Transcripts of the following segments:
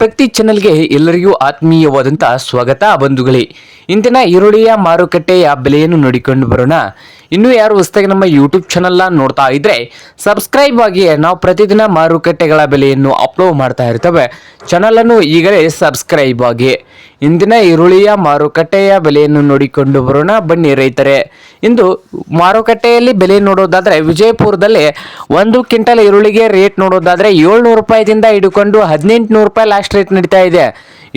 ಪ್ರತಿ ಚಾನೆಲ್ಗೆ ಎಲ್ಲರಿಗೂ ಆತ್ಮೀಯವಾದಂಥ ಸ್ವಾಗತ, ಬಂಧುಗಳೇ. ಇಂದಿನ ಈರುಳ್ಳಿಯ ಮಾರುಕಟ್ಟೆಯ ಬೆಲೆಯನ್ನು ನೋಡಿಕೊಂಡು ಬರೋಣ. ಇನ್ನೂ ಯಾರು ಹೊಸದಾಗಿ ನಮ್ಮ ಯೂಟ್ಯೂಬ್ ಚಾನಲ್ನ ನೋಡ್ತಾ ಇದ್ರೆ ಸಬ್ಸ್ಕ್ರೈಬ್ ಆಗಿ ನಾವು ಪ್ರತಿದಿನ ಮಾರುಕಟ್ಟೆಗಳ ಬೆಲೆಯನ್ನು ಅಪ್ಲೋಡ್ ಮಾಡ್ತಾ ಇರ್ತೇವೆ. ಚಾನಲನ್ನು ಈಗಲೇ ಸಬ್ಸ್ಕ್ರೈಬ್ ಆಗಿ. ಇಂದಿನ ಈರುಳ್ಳಿಯ ಮಾರುಕಟ್ಟೆಯ ಬೆಲೆಯನ್ನು ನೋಡಿಕೊಂಡು ಬರೋಣ. ಬನ್ನಿ ರೈತರೆ, ಇಂದು ಮಾರುಕಟ್ಟೆಯಲ್ಲಿ ಬೆಲೆ ನೋಡೋದಾದ್ರೆ ವಿಜಯಪುರದಲ್ಲಿ ಒಂದು ಕ್ವಿಂಟಲ್ ಈರುಳ್ಳಿಗೆ ರೇಟ್ ನೋಡೋದಾದ್ರೆ ಏಳ್ನೂರು ರೂಪಾಯಿದಿಂದ ಹಿಡ್ಕೊಂಡು ಹದಿನೆಂಟುನೂರು ರೂಪಾಯಿ ಲಾಸ್ಟ್ ರೇಟ್ ನಡೀತಾ ಇದೆ.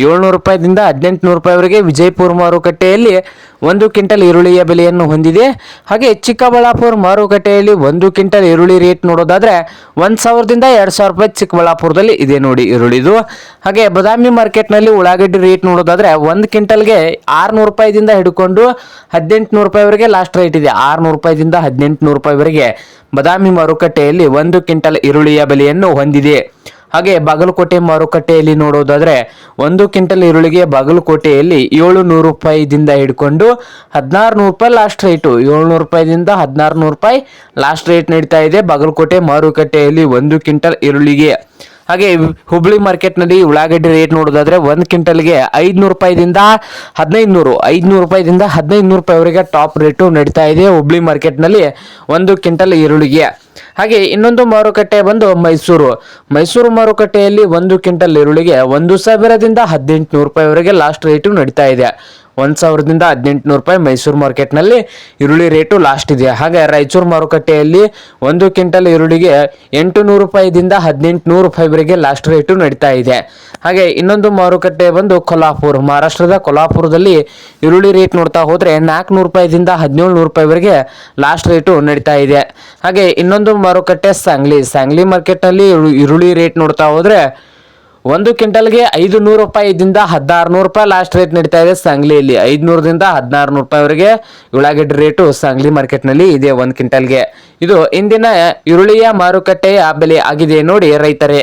ಏಳ್ನೂರು ರೂಪಾಯಿದಿಂದ ಹದಿನೆಂಟುನೂರು ರೂಪಾಯಿವರೆಗೆ ವಿಜಯಪುರ ಮಾರುಕಟ್ಟೆಯಲ್ಲಿ ಒಂದು ಕ್ವಿಂಟಲ್ ಈರುಳ್ಳಿಯ ಬೆಲೆಯನ್ನು ಹೊಂದಿದೆ. ಹಾಗೆ ಚಿಕ್ಕಬಳ್ಳಾಪುರ ಮಾರುಕಟ್ಟೆಯಲ್ಲಿ ಒಂದು ಕ್ವಿಂಟಲ್ ಈರುಳ್ಳಿ ರೇಟ್ ನೋಡೋದಾದ್ರೆ ಒಂದು ಸಾವಿರದಿಂದ ಎರಡು ಸಾವಿರ ರೂಪಾಯಿ ಚಿಕ್ಕಬಳ್ಳಾಪುರದಲ್ಲಿ ಇದೆ ನೋಡಿ ಈರುಳ್ಳಿದು. ಹಾಗೆ ಬದಾಮಿ ಮಾರ್ಕೆಟ್ನಲ್ಲಿ ಉಳ್ಳಾಗಡ್ಡಿ ರೇಟ್ ನೋಡೋದಾದ್ರೆ ಒಂದು ಕ್ವಿಂಟಲ್ಗೆ ಆರುನೂರು ರೂಪಾಯಿದಿಂದ ಹಿಡ್ಕೊಂಡು ಹದಿನೆಂಟುನೂರು ರೂಪಾಯಿವರೆಗೆ ಲಾಸ್ಟ್ ರೇಟ್ ಇದೆ. ಆರುನೂರು ರೂಪಾಯಿದಿಂದ ಹದಿನೆಂಟುನೂರು ರೂಪಾಯಿವರೆಗೆ ಬದಾಮಿ ಮಾರುಕಟ್ಟೆಯಲ್ಲಿ ಒಂದು ಕ್ವಿಂಟಲ್ ಈರುಳ್ಳಿಯ ಬೆಲೆಯನ್ನು ಹೊಂದಿದೆ. ಹಾಗೆ ಬಾಗಲಕೋಟೆ ಮಾರುಕಟ್ಟೆಯಲ್ಲಿ ನೋಡೋದಾದ್ರೆ ಒಂದು ಕ್ವಿಂಟಲ್ ಈರುಳ್ಳಿಗೆ ಬಾಗಲಕೋಟೆಯಲ್ಲಿ ಏಳು ನೂರು ರೂಪಾಯಿದಿಂದ ಹಿಡ್ಕೊಂಡು ಹದಿನಾರು ನೂರು ರೂಪಾಯಿ ಲಾಸ್ಟ್ ರೇಟು ಏಳ್ನೂರು ರೂಪಾಯಿದಿಂದ ಹದಿನಾರು ನೂರು ರೂಪಾಯಿ ಲಾಸ್ಟ್ ರೇಟ್ ನಡೀತಾ ಇದೆ ಬಾಗಲಕೋಟೆ ಮಾರುಕಟ್ಟೆಯಲ್ಲಿ ಒಂದು ಕ್ವಿಂಟಲ್ ಈರುಳ್ಳಿಗೆ. ಹಾಗೆ ಹುಬ್ಳಿ ಮಾರ್ಕೆಟ್ನಲ್ಲಿ ಉಳ್ಳಾಗಡ್ಡಿ ರೇಟ್ ನೋಡೋದಾದ್ರೆ ಒಂದು ಕ್ವಿಂಟಲ್ಗೆ ಐದುನೂರು ರೂಪಾಯಿದಿಂದ ಹದಿನೈದು ನೂರು ಐದುನೂರು ರೂಪಾಯಿದಿಂದ ಹದಿನೈದು ನೂರು ರೂಪಾಯಿವರೆಗೆ ಟಾಪ್ ರೇಟು ನಡೀತಾ ಇದೆ ಹುಬ್ಳಿ ಮಾರ್ಕೆಟ್ನಲ್ಲಿ ಒಂದು ಕ್ವಿಂಟಲ್ ಈರುಳ್ಳಿಗೆ. ಹಾಗೆ ಇನ್ನೊಂದು ಮಾರುಕಟ್ಟೆ ಬಂದು ಮೈಸೂರು. ಮೈಸೂರು ಮಾರುಕಟ್ಟೆಯಲ್ಲಿ ಒಂದು ಕ್ವಿಂಟಲ್ ಈರುಳ್ಳಿಗೆ ಒಂದು ಸಾವಿರದಿಂದ ಹದಿನೆಂಟುನೂರು ರೂಪಾಯಿವರೆಗೆ ಲಾಸ್ಟ್ ರೇಟು ನಡೀತಾ ಇದೆ. ಒಂದು ಸಾವಿರದಿಂದ ಹದಿನೆಂಟುನೂರು ರೂಪಾಯಿ ಮೈಸೂರು ಮಾರ್ಕೆಟ್ನಲ್ಲಿ ಈರುಳ್ಳಿ ರೇಟು ಲಾಸ್ಟ್ ಇದೆ. ಹಾಗೆ ರಾಯಚೂರು ಮಾರುಕಟ್ಟೆಯಲ್ಲಿ ಒಂದು ಕ್ವಿಂಟಲ್ ಈರುಳ್ಳಿಗೆ ಎಂಟು ನೂರು ರೂಪಾಯಿದಿಂದ ಹದಿನೆಂಟುನೂರು ರೂಪಾಯಿವರೆಗೆ ಲಾಸ್ಟ್ ರೇಟು ನಡೀತಾ ಇದೆ. ಹಾಗೆ ಇನ್ನೊಂದು ಮಾರುಕಟ್ಟೆ ಬಂದು ಕೊಲ್ಹಾಪುರ. ಮಹಾರಾಷ್ಟ್ರದ ಕೊಲ್ಹಾಪುರದಲ್ಲಿ ಈರುಳ್ಳಿ ರೇಟ್ ನೋಡ್ತಾ ಹೋದರೆ ನಾಲ್ಕುನೂರು ರೂಪಾಯಿದಿಂದ ಹದಿನೇಳು ನೂರು ರೂಪಾಯಿವರೆಗೆ ಲಾಸ್ಟ್ ರೇಟು ನಡೀತಾ ಇದೆ. ಹಾಗೆ ಇನ್ನೊಂದು ಮಾರುಕಟ್ಟೆ ಸಾಂಗ್ಲಿ. ಸಾಂಗ್ಲಿ ಮಾರ್ಕೆಟ್ನಲ್ಲಿ ಈರುಳ್ಳಿ ರೇಟ್ ನೋಡ್ತಾ ಹೋದರೆ ಒಂದು ಕ್ವಿಂಟಲ್ಗೆ ಐದು ನೂರು ರೂಪಾಯಿದಿಂದ ಹದಿನಾರು ನೂರು ರೂಪಾಯಿ ಲಾಸ್ಟ್ ರೇಟ್ ನಡೀತಾ ಇದೆ. ಸಾಂಗ್ಲಿಯಲ್ಲಿ ಐದುನೂರದಿಂದ ಹದಿನಾರು ನೂರು ರೂಪಾಯಿವರೆಗೆ ಉಳ್ಳಾಗಡ್ಡಿ ರೇಟು ಮಾರ್ಕೆಟ್ ಮಾರ್ಕೆಟ್ನಲ್ಲಿ ಇದೆ ಒಂದು ಕ್ವಿಂಟಲ್ಗೆ. ಇದು ಇಂದಿನ ಈರುಳ್ಳಿಯ ಮಾರುಕಟ್ಟೆಯ ಬೆಲೆ ಆಗಿದೆ ನೋಡಿ ರೈತರೇ.